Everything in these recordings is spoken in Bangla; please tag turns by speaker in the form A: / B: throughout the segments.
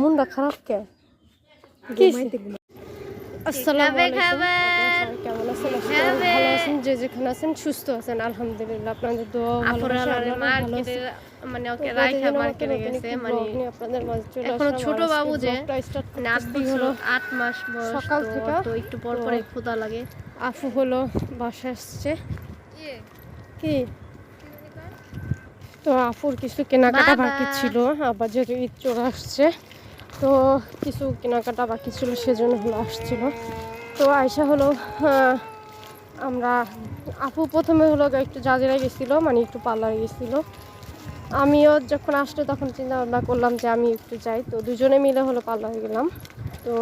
A: মনটা খারাপ কে? যে যেখানে আছেন সুস্থ আছেন আলহামদুলিল্লাহ। আপনাদের দোয়া।
B: মানে ওকে
A: প্রতিদিনের
B: রাইখা মার্কেটে গেছে মানে
A: আপনাদের এখনও
B: ছোট বাবু যে, আট
A: হলো
B: আট মাস বয়স
A: সকাল
B: তো
A: থেকে
B: তো একটু পর পরে ক্ষুধা লাগে।
A: আফু হলো বাসায় আসছে। কি? তো আফুর কিছু কেনাকাটা বাকি ছিল। আবার যেহেতু ঈদ চলে আসছে। তো কিছু কেনাকাটা বাকি ছিল সেজন্য হলো আসছিল। তো আয়সা হলো আমরা আপু প্রথমে হলো একটু জাজিরা গেছিল মানে একটু পার্লারে গেছিল। আমিও যখন আসলো তখন চিন্তা ভাবনা করলাম যে আমি একটু যাই। তো দুজনে মিলে হলো পার্লারে গেলাম। তো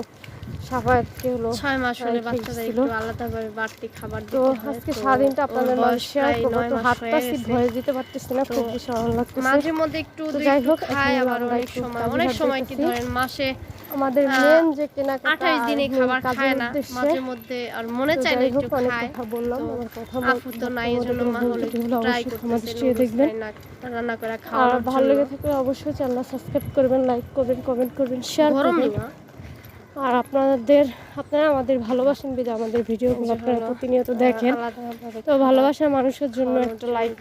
A: সাফায়াতকে হলো?
B: ছয় মাস হলে বাচ্চাদের একটু আলাদাভাবে বাড়তি খাবার
A: তো আজকে সারাদিনটা আপনাদের মাঝে শেয়ার করব তো হাতটা ভয়ে দিতে পারতেছি না খুব
B: তো
A: ভালো লাগতেছে।
B: মাঝে মধ্যে একটু
A: যাই হোক,
B: খায় আবার অনেক সময়। অনেক সময় কি ধরেন মাসে
A: আমাদের মেন যে কেনাকাটা
B: আঠাশ দিনে
A: আর
B: খাবার খায় না মাঝে মধ্যে আর মনে চায় না একটু
A: হোক, অনেক
B: খায়।
A: কথা বললাম
B: তো
A: আমার কথা
B: আপু তো নাই এই জন্য মা হলো ট্রাই করতেছে
A: দেখবেন।
B: রান্না করে
A: আর
B: খাওয়ার
A: ভালো লেগে থাকলে অবশ্যই চ্যানেল সাবস্ক্রাইব করবেন লাইক করবেন কমেন্ট করবেন শেয়ার করবেন। আর আপনাদের আপনারা আমাদের ভালোবাসেন বিধে আমাদের ভিডিওগুলো আপনারা প্রতিনিয়ত দেখেন। তো ভালোবাসার মানুষের জন্য একটা লাইক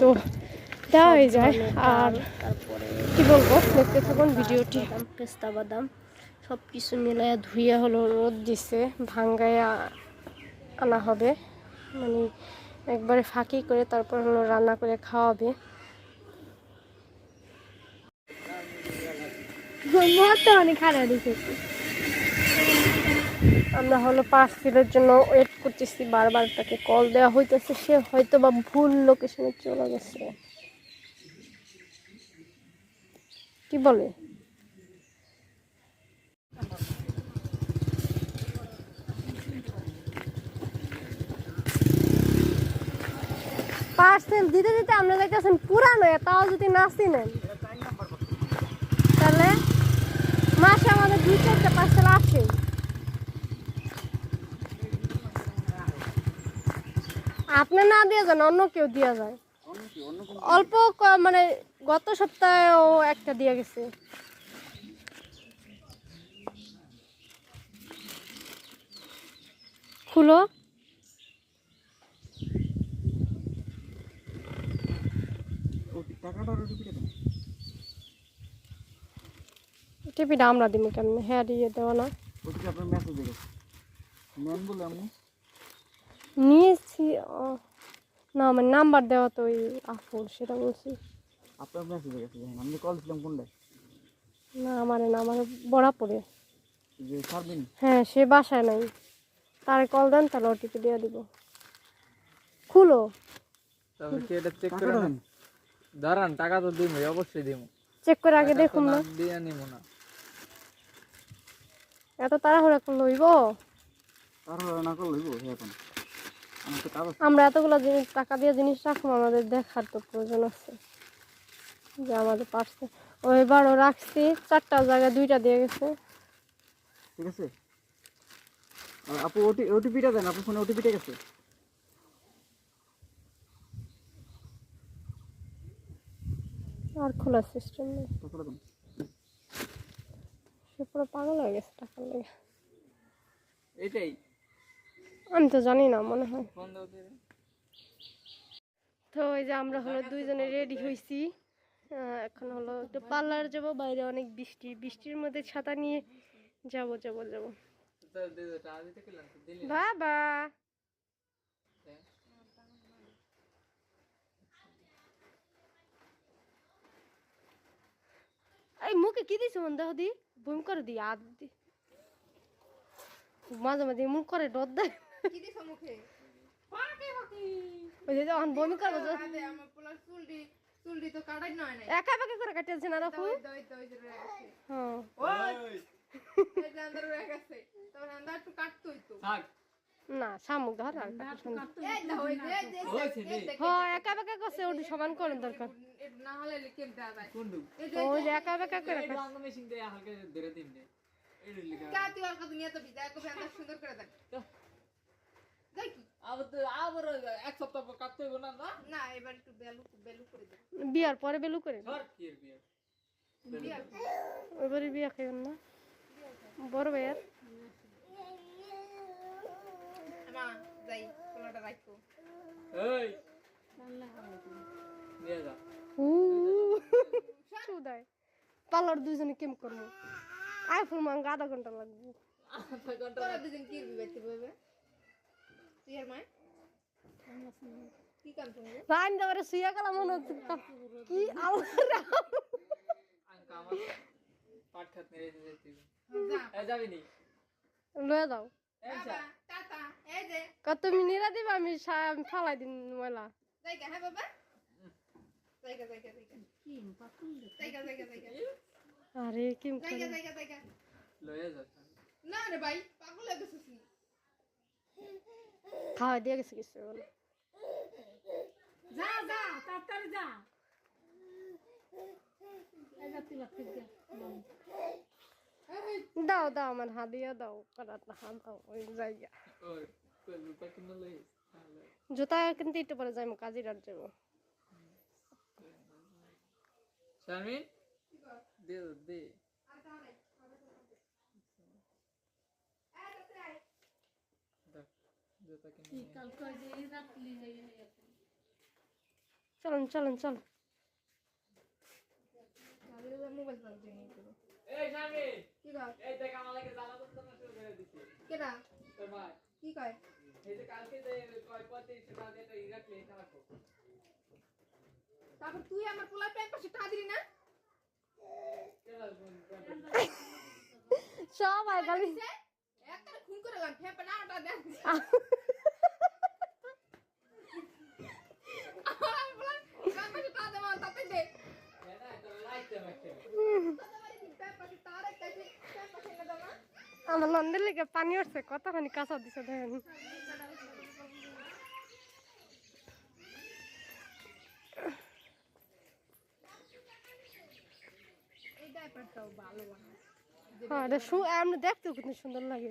A: তো দেওয়াই যায়। আর
B: তারপরে
A: কি বলব দেখতে থাকুন ভিডিওটি।
B: পেস্তা বাদাম সব কিছু মিলাইয়া ধুইয়া হলো
A: রোদ দিছে ভাঙ্গাইয়া আনা হবে। মানে একবারে ফাঁকি করে তারপর হলো রান্না করে খাওয়াবে।
B: অনেক খারাপ দিতেছি
A: আমরা হলো পার্সেলের জন্য ওয়েট করতেছি, বারবার তাকে কল দেওয়া হইতেছে, সে হয়তো বা ভুল লোকেশনে চলে গেছে। কি বলে? পার্সেল দিতে দিতে আমরা দেখতেছেন পুরানো তাও যদি নাচি নেন তাহলে মাসে আমাদের দুই চারটা পার্সেল আসে আপনি না দিয়ে যান, অন্য কেউ দিয়া যায়। অল্প মানে গত সপ্তাহে ও একটা দিয়ে গেছে। খুলো। টিপিটা আমরা দিব কেমন? হ্যাঁ দিয়ে দেওয়া না।
C: মেসেজ নেন বলে আপনি
A: নিয়েছি না আমার নাম্বার দেওয়া তো ওই আফুর সেটা বলছি।
C: আপনার মেসেজ দেখেন আমি কল দিলাম কোনটায়?
A: না আমার না আমার বড়া পড়ে
C: যে সারবিন?
A: হ্যাঁ সে বাসায় নাই। তার কল দেন তাহলে ওটিপি দিয়ে দিব। খুলো।
D: তাহলে কি এটা চেক করে
C: দেন
D: দাঁড়ান টাকা তো দিব অবশ্যই দিব
A: চেক করে আগে দেখুন না।
D: দিয়ে নিব না।
A: এত তাড়াহুড়া করলে হইব?
C: তারপর না করলে হইব এখন। আমার
A: এতগুলো জিনিস টাকা দিয়ে জিনিস রাখব আমাদের দেখার তো প্রয়োজন আছে। যে আমাদের পার্সে ও এবারও রাখছি চারটা জায়গায় দুইটা দিয়ে গেছে।
C: ঠিক আছে? আপু ওটি ওটিপিটা দেন আপনার ফোনে ওটিপিটা গেছে।
A: আর খোলার সিস্টেম নেই। সে পুরো পাগল হয়ে গেছে টাকার লেগে।
D: এটাই।
A: আমি তো জানি না মনে হয়। তো এই যে আমরা হলো দুইজনে রেডি হয়েছি এখন হলো একটু পার্লার যাব বাইরে অনেক বৃষ্টি। বৃষ্টির মধ্যে ছাতা নিয়ে যাব যাব যাব। বাবা! এই মুখে কি দিছে মন দি বমি করে দি আদ দি। মাঝে মাঝে মুখ করে ডর দেয়। ওই যে যখন বমি করব একা একা করে কাটিয়েছে না হ্যাঁ শামুক ধর হ্যাঁ একা করছে ওটি সমান দরকার ওই যে একা করে
D: এই
A: বিয়ার পরে বেলু করে
D: এর বিয়ে
A: খাইবেন না বড় ভাইয়ার পার্লার দুজনে কেম করব আইফোন মাঙ্গা আধা ঘণ্টা লাগবে
D: আধা ঘণ্টা
B: তোরা দুজন কি বিবাহিত হবে তুই আর কি কাম তুমি
A: শুয়ে গেলাম মনে হচ্ছে কি
D: আমার। পাট খাত মেরে দিতে যাবি নি?
A: লয়ে কত মিনিরা দিবা আমি ফালাই দিন ময়লা।
B: জায়গা হ্যাঁ বাবা? জায়গা জায়গা জায়গা। জায়গা জায়গা জায়গা।
A: আরে কেম
B: জায়গা জায়গা জায়গা।
D: লয়ে যা
B: না রে ভাই পাগল হয়ে গেছিস
A: খাওয়া দিয়ে গেছে কিছু বলে।
B: যা যা তাড়াতাড়ি যা।
A: দাও। দাও আমার হাদিয়া দাও করাটা হাত দাও ওই
D: কিনা
A: জুতা কিনতে একটু পরে যাইমু কাজিরাট যাব
D: শারমিন? দে দে দেখ জুতা কিনে
A: চলুন চলুন চল
B: মোবাইল চালাতে নেই তো
D: এই শারমিন
B: কি কয়
D: এই দেখ আমার লাগে জ্বালা করতে না শুরু করে দিছি
B: কেডা
D: তোর মা
B: কি কয়
D: এই যে কালকে যে কয় পঁয়ত্রিশ টাকা দিয়ে একটা ই রাখলি এটা রাখো।
B: তারপর তুই আমার পোলার প্যান্ট পাশে টা দিলি না?
A: সবাই খালি
B: করে গান ফেপে না ওটা আমার আমার
A: আমার নন্দের লেগে পানি উঠছে কতখানি কাঁচা দিছে দেখেন। হ্যাঁ এটা সু দেখতেও কিন্তু সুন্দর লাগে।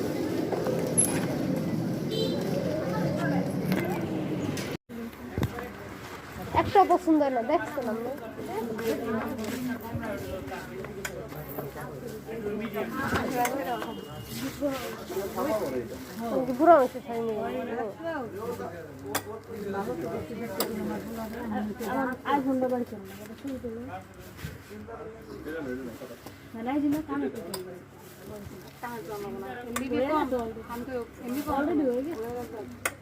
A: রোদ বৃষ্টি আইব না
B: এবার ছাতাটা রেখে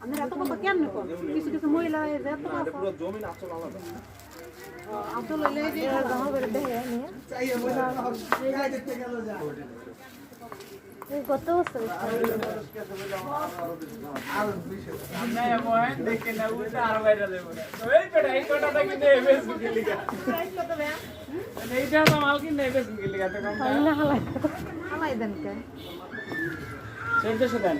B: দাও
A: সাত আর বৃষ্টি আইব না ফস হয়ে গেছে বাবা চলে যাই মাম্মি
B: যাই গাব্বা
A: ওই যে ঝুলতে ঝুলতে একটা পছন্দ হয় না দেখছিলাম না বুড়ো হয়েছে খাইনি কত বছর
D: দেখে না উল্টা আর বাইরে দেবো না এই বেটা এই কটাটা কিনে ফেসবুকে লিখা এইটা তো মাল কিনে ফেসবুকে লিখা তো কম
A: না হালাই
B: আমায় দেন কে
D: চোদ্দশো দেন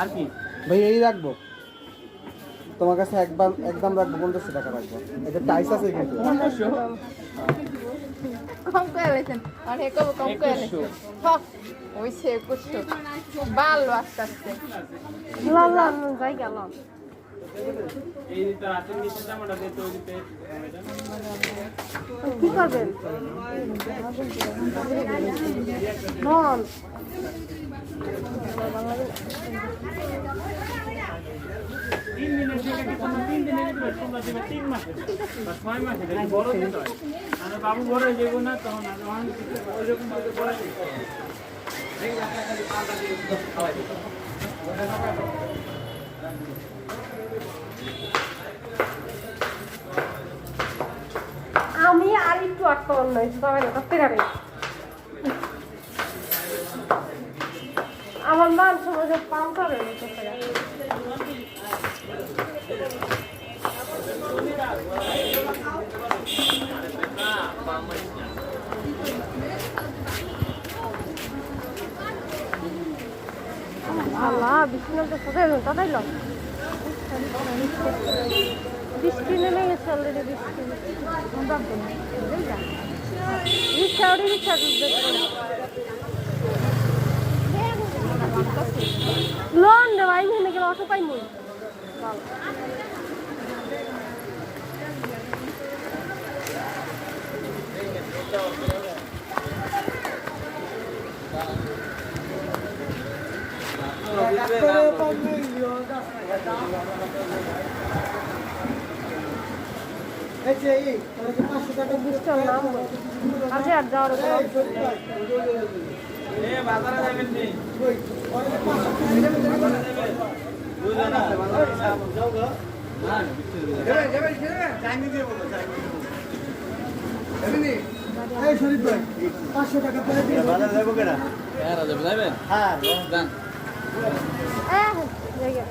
D: আর কি?
E: ভাই এই রাখব। তোমার কাছে একদম একদম রাখব পঞ্চাশ টাকা রাখব। এটা টাইস আছে কিন্তু।
B: কম করে লেছেন অনেক কম করে লেছেন ওই সে কষ্ট ভালো আস্তে আস্তে।
A: লাল লাল যাই গেলাম কি করবেন
D: তিন দিনের তিন দিনের ভিতরে তোমরা দেবে তিন মাসে বা ছয় মাসে বড় দিতে হয়। বাবু বড় হয়ে যাব না তখন ওইরকম ভাবে বড় দিতে হবে
A: আমি তবে না করতে পারি আমার সমাজে পাল্টা রয়ে আল্লাহ নামতে কোথায় তাই লো বৃষ্টি নেমে গেছে অলরেডি বৃষ্টি। রিক্সা ওটি রিক্সা লোন দেওয়া আমি এখানে গেলে অটো পাইনি আজকে আর যাওয়ার উপর হ্যাঁ জায়গা